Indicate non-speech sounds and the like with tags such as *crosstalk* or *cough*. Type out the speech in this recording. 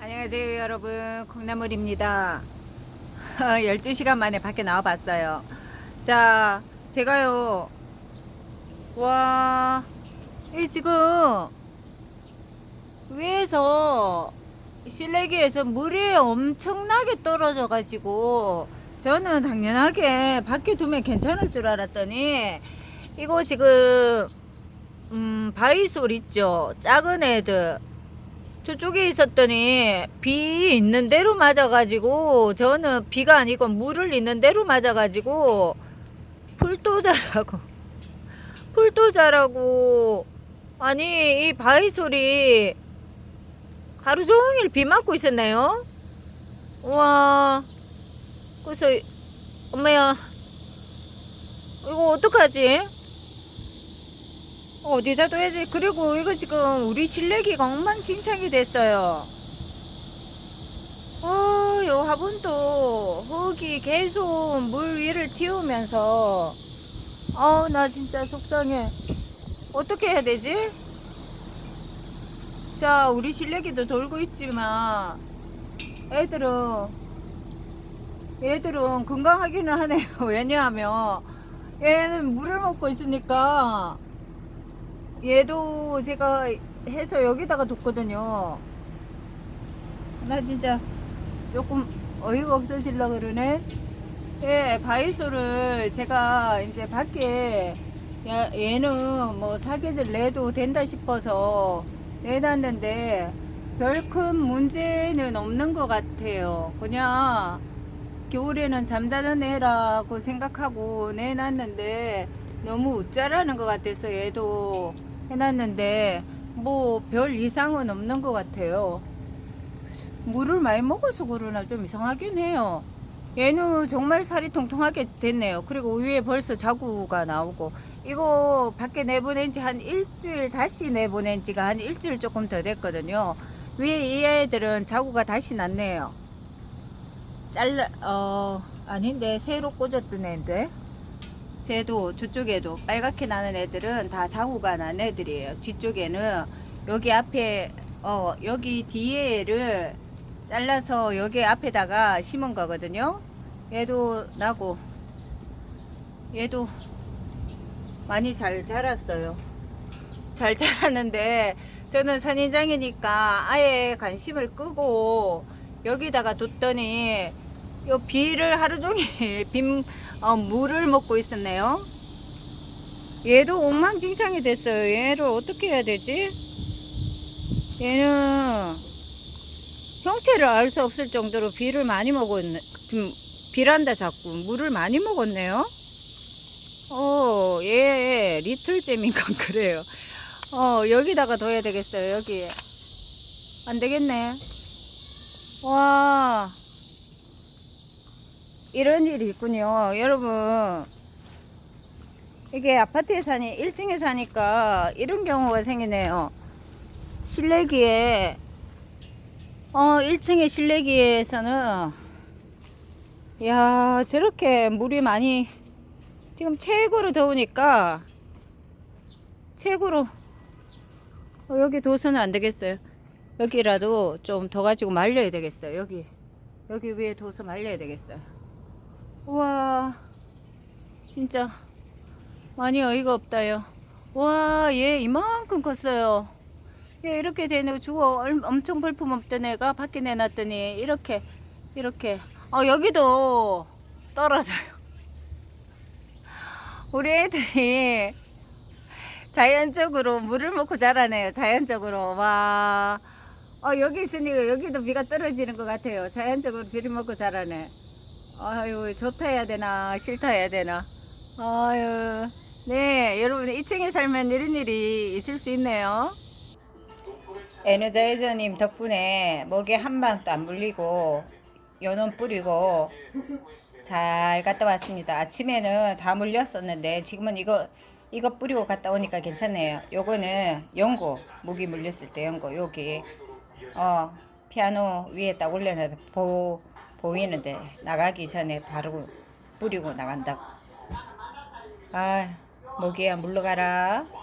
안녕하세요 여러분. 콩나물입니다. 12시간 *laughs* 만에 밖에 나와 봤어요. 자 제가요 와이 지금 위에서 실내기에서 물이 엄청나게 떨어져 가지고 저는 당연하게 밖에 두면 괜찮을 줄 알았더니 이거 지금 음 바이솔 있죠? 작은 애들 저쪽에 있었더니 비 있는 대로 맞아가지고 저는 비가 아니고 물을 있는 대로 맞아가지고 풀도 자라고 *laughs* 풀도 자라고 아니 이 바위솔이 하루 종일 비 맞고 있었네요 우와 그래서 엄마야 이거 어떡하지? 어디다 둬야지? 그리고 이거 지금 우리 실내기가 엉망진창이 됐어요. 어, 요 화분도 흙이 계속 물 위를 튀우면서, 아우, 나 진짜 속상해. 어떻게 해야 되지? 자, 우리 실내기도 돌고 있지만, 애들은, 얘들은 건강하기는 하네요. *laughs* 왜냐하면, 얘는 물을 먹고 있으니까, 얘도 제가 해서 여기다가 뒀거든요. 나 진짜 조금 어이가 없어질라 그러네. 예, 바이소를 제가 이제 밖에 야, 얘는 뭐 사계절 내도 된다 싶어서 내놨는데 별 큰 문제는 없는 것 같아요. 그냥 겨울에는 잠자는 애라고 생각하고 내놨는데 너무 웃자라는 것 같아서 얘도 해놨는데 뭐 별 이상은 없는 것 같아요. 물을 많이 먹어서 그러나 좀 이상하긴 해요. 얘는 정말 살이 통통하게 됐네요. 그리고 위에 벌써 자구가 나오고 이거 밖에 내보낸 지 한 일주일 다시 내보낸 지가 한 일주일 조금 더 됐거든요. 위에 이 애들은 자구가 다시 났네요. 잘라 어 아닌데 새로 꽂았던 애인데 쟤도 저쪽에도 빨갛게 나는 애들은 다 자구가 난 애들이에요. 뒤쪽에는 여기 앞에 어 여기 뒤에를 잘라서 여기 앞에다가 심은 거거든요. 얘도 나고 얘도 많이 잘 자랐어요. 잘 자랐는데 저는 선인장이니까 아예 관심을 끄고 여기다가 뒀더니 요 비를 하루 종일 *laughs* 빈 어, 물을 먹고 있었네요. 얘도 엉망진창이 됐어요. 얘를 어떻게 해야 되지? 얘는 형체를 알 수 없을 정도로 비를 많이 먹었네. 음, 비란다 자꾸 물을 많이 먹었네요. 어, 얘 리틀잼인가 *laughs* 그래요. 어, 여기다가 둬야 되겠어요. 여기 안 되겠네. 와. 이런 일이 있군요. 여러분, 이게 아파트에 사니, 1층에 사니까 이런 경우가 생기네요. 실내기에, 어, 1층의 실내기에서는, 야 저렇게 물이 많이, 지금 최고로 더우니까, 최고로, 어, 여기 둬서는 안 되겠어요. 여기라도 좀 더 가지고 말려야 되겠어요. 여기. 여기 위에 둬서 말려야 되겠어요. 우와 진짜 많이 어이가 없다요. 와 얘 이만큼 컸어요. 얘 이렇게 되네. 주워 얼- 엄청 볼품 없던 애가 밖에 내놨더니 이렇게 이렇게. 어 여기도 떨어져요. 우리 애들이 자연적으로 물을 먹고 자라네요. 자연적으로. 와. 어, 여기 있으니까 여기도 비가 떨어지는 것 같아요. 자연적으로 비를 먹고 자라네 아유 좋다 해야 되나 싫다 해야 되나. 아유 네 여러분 2층에 살면 이런 일이 있을 수 있네요. 에너자이저님 덕분에 목에 한 방도 안 물리고 연원 뿌리고 잘 갔다 왔습니다. 아침에는 다 물렸었는데 지금은 이거 이거 뿌리고 갔다 오니까 괜찮네요. 요거는 연고 목이 물렸을 때 연고 여기 어 피아노 위에 딱 올려놔서 보 보이는데 나가기 전에 바로 뿌리고 나간다고. 아, 모기야 물러가라.